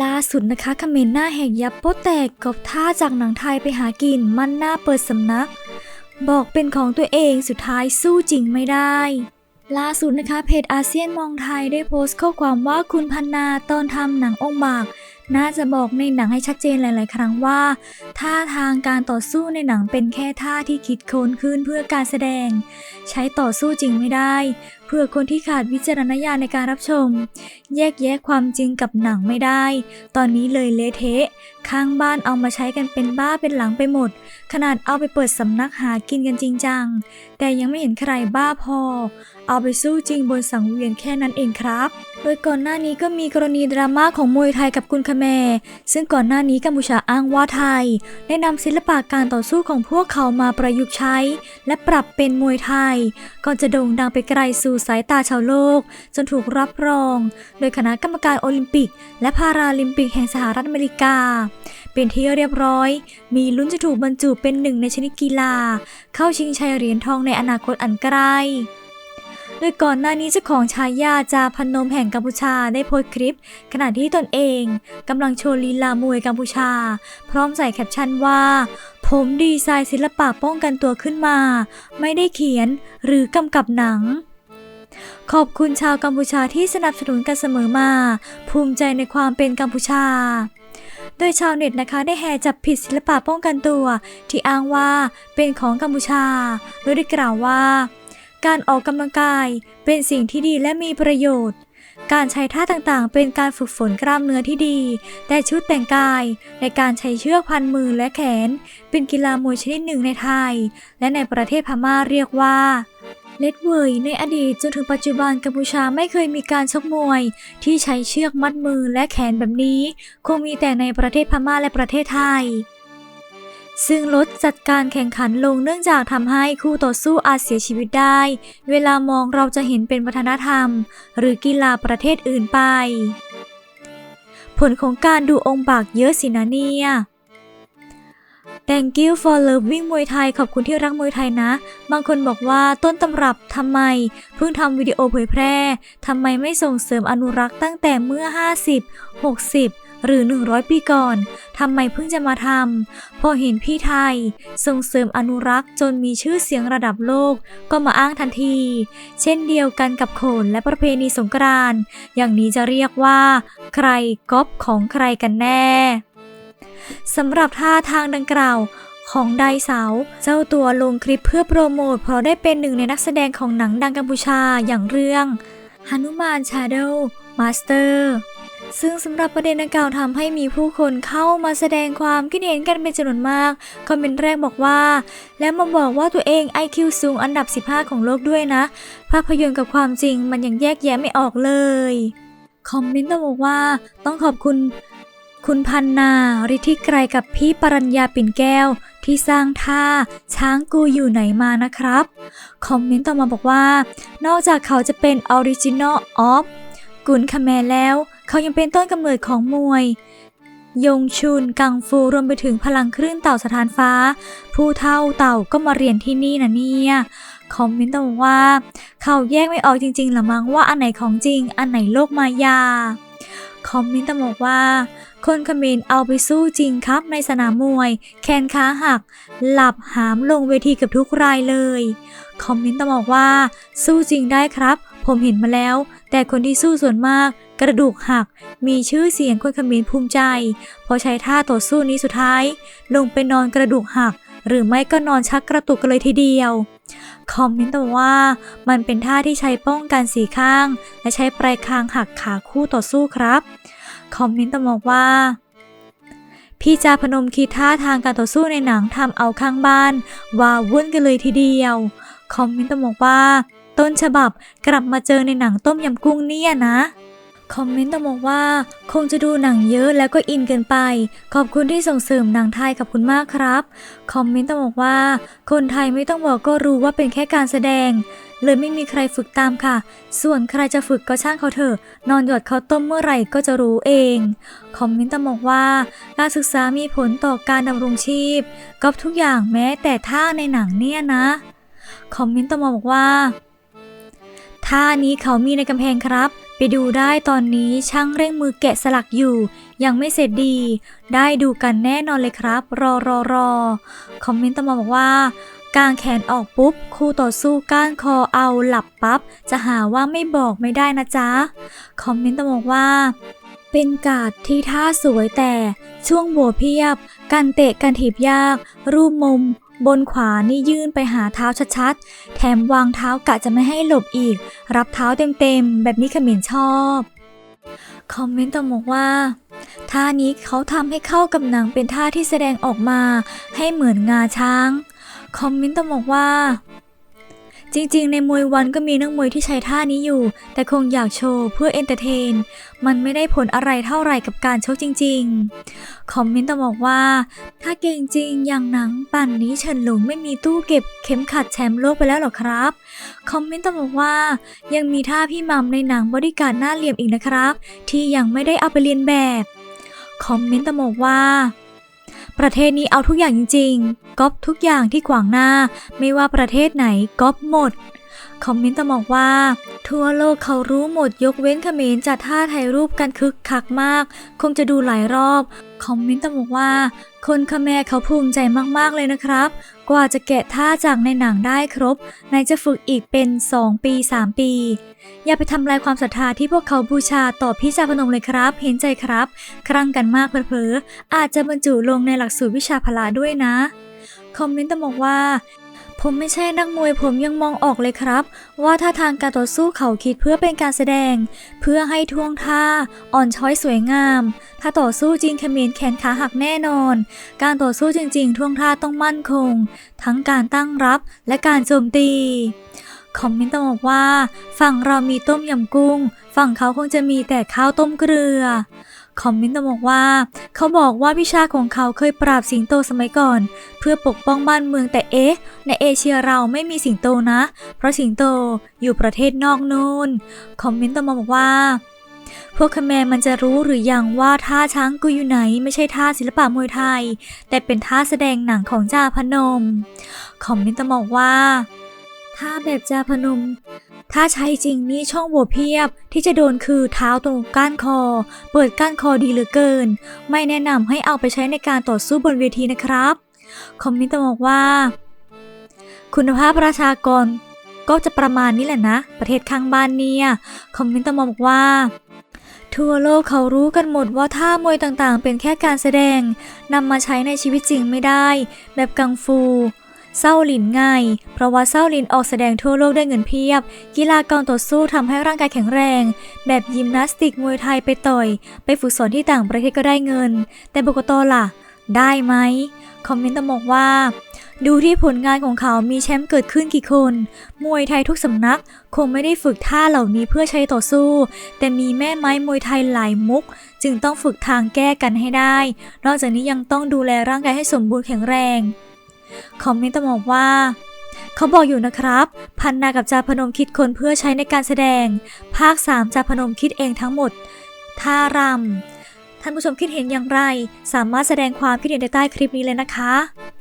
ล่าสุดนะคะคอมเมนต์หน้าแหกยับโป๊ะแตกกบท่าจากหนังไทยไปหากินมันหน้าเปิดสำนัก บอกเป็นของตัวเองสุดท้ายสู้จริงไม่ได้ ล่าสุดนะคะเพจอาเซียนมองไทยได้โพสต์ข้อความว่าคุณพันนาตอนทำหนังองค์บาก น่าจะบอกในหนังให้ชัดเจนหลาย ๆ ครั้งว่า ท่าทางการต่อสู้ในหนังเป็นแค่ท่าที่คิดค้นขึ้นเพื่อการแสดง ใช้ต่อสู้จริงไม่ได้ เพื่อคนที่ขาดวิจารณญาณในการรับชม แยกแยะความจริงกับหนังไม่ได้ ตอนนี้เลยเละเทะ ข้างบ้านเอามาใช้กันเป็นบ้าเป็นหลังไปหมด ขนาดเอาไปเปิดสำนักหากินกันจริงจัง แต่ยังไม่เห็นใครบ้าพอ เอาไปสู้จริงบนสังเวียนแค่นั้นเองครับ โดยก่อนหน้านี้ก็มีกรณีดราม่าของมวยไทยกับกุนคาแมซึ่งก่อนหน้านี้กัมพูชาอ้างว่าไทย ได้นำศิลปะการต่อสู้ของพวกเขามาประยุกต์ใช้ และปรับเป็นมวยไทย ก่อนจะโด่งดังไปไกลสู่สายตาชาวโลก จนถูกรับรอง โดยคณะกรรมการโอลิมปิก และพาราลิมปิกแห่งสหรัฐอเมริกา เป็นที่เรียบร้อย มีลุ้นจะถูกบรรจุเป็นหนึ่งในชนิดกีฬา เข้าชิงชัยเหรียญทองในอนาคตอันใกล้โดยก่อนหน้านี้เจ้าของชายาจาพนมแห่งกัมพูชาได้โพสต์คลิป ขณะที่ตนเองกำลังโชว์ลีลามวยกัมพูชา พร้อมใส่แคปชั่นว่า ผมดีไซน์ศิลปะป้องกันตัวขึ้นมา ไม่ได้เขียนหรือกำกับหนัง ขอบคุณชาวกัมพูชาที่สนับสนุนกันเสมอมา ภูมิใจในความเป็นกัมพูชา โดยชาวเน็ตนะคะได้แห่จับผิดศิลปะป้องกันตัว ที่อ้างว่าเป็นของกัมพูชา โดยได้กล่าวว่า การออกกำลังกายเป็นสิ่งที่ดีและมีประโยชน์ การใช้ท่าต่างๆ เป็นการฝึกฝนกล้ามเนื้อที่ดี แต่ชุดแต่งกายในการใช้เชือกพันมือและแขน เป็นกีฬามวยชนิดหนึ่งในไทย และในประเทศพม่าเรียกว่า เลดเวยในอดีตจนถึงปัจจุบันกัมพูชาไม่เคยมีการชกมวย ที่ใช้เชือกมัดมือและแขนแบบนี้ คงมีแต่ในประเทศพม่าและประเทศไทย ซึ่งลดจัดการแข่งขันลงเนื่องจากทำให้คู่ต่อสู้อาจเสียชีวิตได้ เวลามองเราจะเห็นเป็นวัฒนธรรม หรือกีฬาประเทศอื่นไป ผลของการดูองค์บากเยอะสินะเนี่ย Thank you for loving มวยไทย ขอบคุณที่รักมวยไทยนะ บางคนบอกว่าต้นตำรับทำไม เพิ่งทำวิดีโอเผยแพร่ทำไมไม่ส่งเสริมอนุรักษ์ตั้งแต่เมื่อ 50 60 หรือ 100 ปีก่อนทำไมเพิ่งจะมาทำพอเห็นพี่ไทย ส่งเสริมอนุรักษ์จนมีชื่อเสียงระดับโลก ก็มาอ้างทันที เช่นเดียวกันกับโขนและประเพณีสงกรานต์อย่างนี้จะเรียกว่า ใครก๊อปของใครกันแน่ สำหรับท่าทางดังกล่าวของไดเสา เจ้าตัวลงคลิปเพื่อโปรโมทเพราะได้เป็นหนึ่งในนักแสดงของหนังดังกัมพูชาอย่างเรื่องฮนุมานชาโดว์มาสเตอร์ซึ่งสำหรับประเด็นดังกล่าวทำให้มีผู้คนเข้ามาแสดงความคิดเห็นกันเป็นจำนวนมาก คอมเมนต์แรกบอกว่า แล้วมาบอกว่าตัวเอง IQ สูงอันดับ 15 ของโลกด้วยนะ ภาพยนตร์กับความจริงมันยังแยกแยะไม่ออกเลย คอมเมนต์ต้องบอกว่าต้องขอบคุณ คุณพันนาฤทธิไกรกับพี่ปรัญญาปิ่นแก้ว ที่สร้างท่า ช้างกูอยู่ไหนมานะครับ คอมเมนต์ต่อมาบอกว่า นอกจากเขาจะเป็นออริจินอลออฟกุนคาแมแล้ว เขายังเป็นต้นกำเนิดของมวย ยงชุน กังฟูรวมไปถึงพลังคลื่นเต่าสถานฟ้า ผู้เท่าเต่าก็มาเรียนที่นี่นะเนี่ยคอมเมนต์ต่อมาว่า เขาแยกไม่ออกจริงๆหรือมั้งว่าอันไหนของจริง อันไหนโลกมายา คอมเมนต์ตอมาบอกว่า คนเขมรเอาไปสู้จริงครับในสนามมวย แขนขาหัก หลับหามลงเวทีกับทุกรายเลย คอมเมนต์ตอมาบอกว่า สู้จริงได้ครับ ผมเห็นมาแล้ว แต่คนที่สู้ส่วนมาก กระดูกหัก มีชื่อเสียงคนเขมรภูมิใจ พอใช้ท่าต่อสู้นี้สุดท้าย ลงไปนอนกระดูกหัก หรือไม่ก็นอนชักกระตุกกันเลยทีเดียว คอมเมนต์ต่อว่ามันเป็นท่าที่ใช้ป้องกันสีข้าง และใช้ปลายคางหักขาคู่ต่อสู้ครับ คอมเมนต์ต่อบอกว่าพี่จาพนมคิดท่าทางการต่อสู้ในหนังทำเอาข้างบ้านว่าวุ่นกันเลยทีเดียว คอมเมนต์ตบอกว่า ต้นฉบับกลับมาเจอในหนังต้มยำกุ้งเนี่ยนะ คอมเมนต์ต่อมาบอกว่า คงจะดูหนังเยอะแล้วก็อินเกินไป ขอบคุณที่ส่งเสริมหนังไทยกับคุณมากครับ คอมเมนต์ต่อมาบอกว่า คนไทยไม่ต้องบอกก็รู้ว่าเป็นแค่การแสดง เลยไม่มีใครฝึกตามค่ะ ส่วนใครจะฝึกก็ช่างเขาเถอะ นอนหยอดข้าต้มเมื่อไหร่ก็จะรู้เอง คอมเมนต์ต่อมาบอกว่าการศึกษามีผลต่อการดำรงชีพก๊อปทุกอย่างแม้แต่ท่าในหนังเนี่ยนะ คอมเมนต์ต่อมาบอกว่าท่านี้เขามีในกำแพงครับ ดูได้ตอนนี้ช่างเร่งมือแกะสลักอยู่ ยังไม่เสร็จดี ได้ดูกันแน่นอนเลยครับ รอรอรอคอมเมนต์ต่อมาบอกว่ากางแขนออกปุ๊บ คู่ต่อสู้ก้านคอเอาหลับปับ๊บ จะหาว่าไม่บอกไม่ได้นะจ๊ะ คอมเมนต์ต่อมาบอกว่า เป็นการ์ดที่ท่าสวยแต่ช่วงบัวเพียบการเตะการถีบยาก รูปมุม บนขวานี่ยื่นไปหาเท้าชัดๆ แถมวางเท้ากะจะไม่ให้หลบอีก รับเท้าเต็มๆ แบบนี้ขมินชอบ คอมเมนต์ต่อบอกว่าท่านี้เขาทำให้เข้ากับหนังเป็นท่าที่แสดงออกมา ให้เหมือนงาช้าง คอมเมนต์ต่อบอกว่า จริงๆ ในมวยวันก็มีนักมวยที่ใช้ท่านี้อยู่ แต่คงอยากโชว์เพื่อเอนเตอร์เทน มันไม่ได้ผลอะไรเท่าไหร่กับการชกจริงๆ คอมเมนต์ต่อบอกว่า ถ้าเก่งจริงอย่างหนังปั่นนี้เฉินหลงไม่มีตู้เก็บเข็มขัดแชมป์โลกไปแล้วหรอครับ คอมเมนต์ต่อบอกว่า ยังมีท่าพี่มัมในหนังบริการหน้าเหลี่ยมอีกนะครับ ที่ยังไม่ได้เอาไปเรียนแบบ คอมเมนต์ต่อบอกว่า ประเทศนี้เอาทุกอย่างจริงๆก๊อปทุกอย่างที่ขวางหน้า ไม่ว่าประเทศไหนก๊อปหมด คอมเมนต์ต่อบอกว่า ทั่วโลกเขารู้หมดยกเว้นเขมรจัดท่าถ่ายรูปกันคึกคักมาก คงจะดูหลายรอบ คอมเมนต์ต่อบอกว่า คนคแมรเขาภูมิใจมากๆเลยนะครับ กว่าจะแกะท่าจากในหนังได้ครบนายจะฝึกอีกเป็น 2 ปี 3 ปี อย่าไปทำลายความศรัทธาที่พวกเขาบูชาต่อพี่จาพนมเลยครับ เห็นใจครับ ครั่งกันมากเผลอๆอาจจะบรรจุลงในหลักสูตรวิชาพละด้วยนะคอมเมนต์ต่อบอกว่า ผมไม่ใช่นักมวยผมยังมองออกเลยครับ ว่าท่าทางการต่อสู้เขาคิดเพื่อเป็นการแสดง เพื่อให้ท่วงท่า อ่อนช้อยสวยงาม ถ้าต่อสู้จริงเขมรแขนขาหักแน่นอน การต่อสู้จริง ๆ ท่วงท่าต้องมั่นคง ทั้งการตั้งรับและการโจมตีคอมเมนต์ต่อบอกว่า ฝั่งเรามีต้มยำกุ้ง ฝั่งเขาคงจะมีแต่ข้าวต้มเกลือ คอมเมนต์ต่อบอกว่า เขาบอกว่าวิชาของเขาเคยปราบสิงโตสมัยก่อน เพื่อปกป้องบ้านเมืองแต่เอ๊ะ ในเอเชียเราไม่มีสิงโตนะ เพราะสิงโตอยู่ประเทศนอกนู่นคอมเมนต์ต่อมาบอกว่าพวกคแมร์มันจะรู้หรือยังว่าท่าช้างกูอยู่ไหน ไม่ใช่ท่าศิลปะมวยไทย แต่เป็นท่าแสดงหนังของจ่าพนม คอมเมนต์ต่อมาบอกว่าท่าแบบจ่าพนม ถ้าใช้จริงนี่ช่องโหว่เพียบที่จะโดนคือเท้าตรงก้านคอ เปิดก้านคอดีเหลือเกิน ไม่แนะนำให้เอาไปใช้ในการต่อสู้บนเวทีนะครับ คอมเมนต์ต่อบอกว่า คุณภาพประชากรก็จะประมาณนี้แหละนะ ประเทศข้างบ้านเนี่ยคอมเมนต์ต่อมาบอกว่าทั่วโลกเขารู้กันหมดว่าท่ามวยต่างๆ เป็นแค่การแสดงนำมาใช้ในชีวิตจริงไม่ได้ แบบกังฟู เศร้าหลินง่าย เพราะว่าเศร้าหลินออกแสดงทั่วโลกได้เงินเพียบ กีฬากรต่อสู้ทำให้ร่างกายแข็งแรง แบบยิมนาสติกมวยไทยไปต่อย ไปฝึกสอนที่ต่างประเทศก็ได้เงิน แต่บุกตล่ะ ได้ไหม คอมเมนต์ตบอกว่า ดูที่ผลงานของเขามีแชมป์เกิดขึ้นกี่คน มวยไทยทุกสำนัก คงไม่ได้ฝึกท่าเหล่านี้เพื่อใช้ต่อสู้ แต่มีแม่ไม้มวยไทยหลายมุก จึงต้องฝึกทางแก้กันให้ได้ นอกจากนี้ยังต้องดูแลร่างกายให้สมบูรณ์แข็งแรง คอมเมนต์ต้องบอกว่า เขาบอกอยู่นะครับ พันนากับจาพนมคิดคนเพื่อใช้ในการแสดง ภาค 3จาพนมคิดเองทั้งหมดท่ารำท่านผู้ชมคิดเห็นอย่างไร สามารถแสดงความคิดเห็นได้ใต้คลิปนี้เลยนะคะ